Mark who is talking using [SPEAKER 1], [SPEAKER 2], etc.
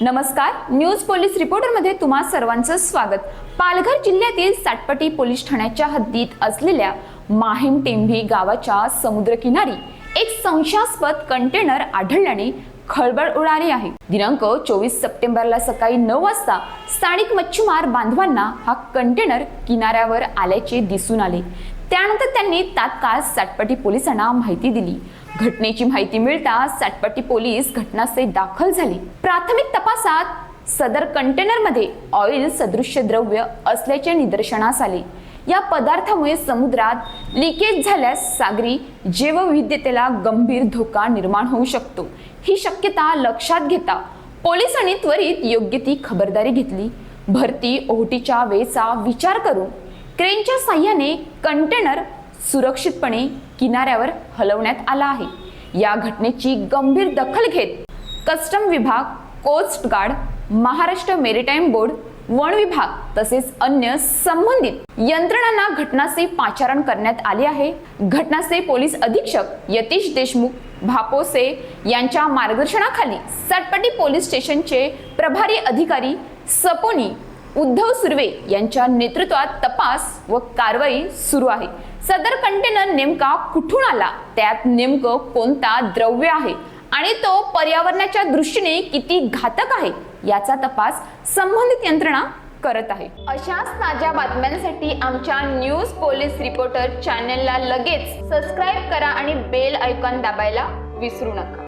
[SPEAKER 1] नमस्कार. News police रिपोर्टरमध्ये तुम्हा सर्वांचं स्वागत. पालघर जिल्ह्यातील साटपटी पोलीस ठाण्याच्या हद्दीत असलेल्या माहीम टेंभी गावाच्या समुद्रकिनारी एक संशयास्पद कंटेनर आढळल्याने खळबळ उडाली आहे. दिनांक चोवीस सप्टेंबरला सकाळी नऊ वाजता स्थानिक मच्छीमार बांधवांना हा कंटेनर किनाऱ्यावर आल्याचे दिसून आले. त्यानंतर त्यांनी तात्काळ साटपटी पोलिसांना माहिती दिली. घटनेची माहिती मिळताच साटपटी पोलीस घटनास्थळी दाखल झाले. प्राथमिक तपासात सदर कंटेनरमध्ये ऑइल सदृश्य द्रव्य असल्याचे निदर्शनास आले. या पदार्थामुळे समुद्रात लिकेज झाल्यास सागरी जैवविविधतेला गंभीर धोका निर्माण होऊ शकतो. ही शक्यता लक्षात घेता पोलिसांनी त्वरित योग्य ती खबरदारी घेतली. भरती ओहोटीच्या वेळेचा विचार करून क्रेनच्या साह्याने कंटेनर सुरक्षितपणे किनाऱ्यावर हलवण्यात आला आहे. या घटनेची गंभीर दखल घेत कस्टम विभाग coast guard Maharashtra maritime board one विभाग तसेच अन्य संबंधित यंत्रणांना घटनास्थळी पाचारण करण्यात आले आहे. घटनास्थळी पोलीस अधीक्षक यतीश देशमुख भापोसे यांच्या मार्गदर्शनाखाली सटपटी पोलीस स्टेशनचे प्रभारी अधिकारी सपोनी उद्धव सुर्वे यांच्या नेतृत्वात तपास व कारवाई सुरू आहे. सदर कंटेनर नेमका कुठून आला? त्यात नेमकं कोणता द्रव्य आहे? आणि तो पर्यावरणाच्या दृष्टीने किती घातक आहे? याचा तपास संबंधित यंत्रणा करत आहे. अशाच ताज्या बातम्यांसाठी आमच्या न्यूज पोलीस रिपोर्टर चॅनलला लगेच सबस्क्राईब करा आणि बेल ऐकॉन दाबायला विसरू नका.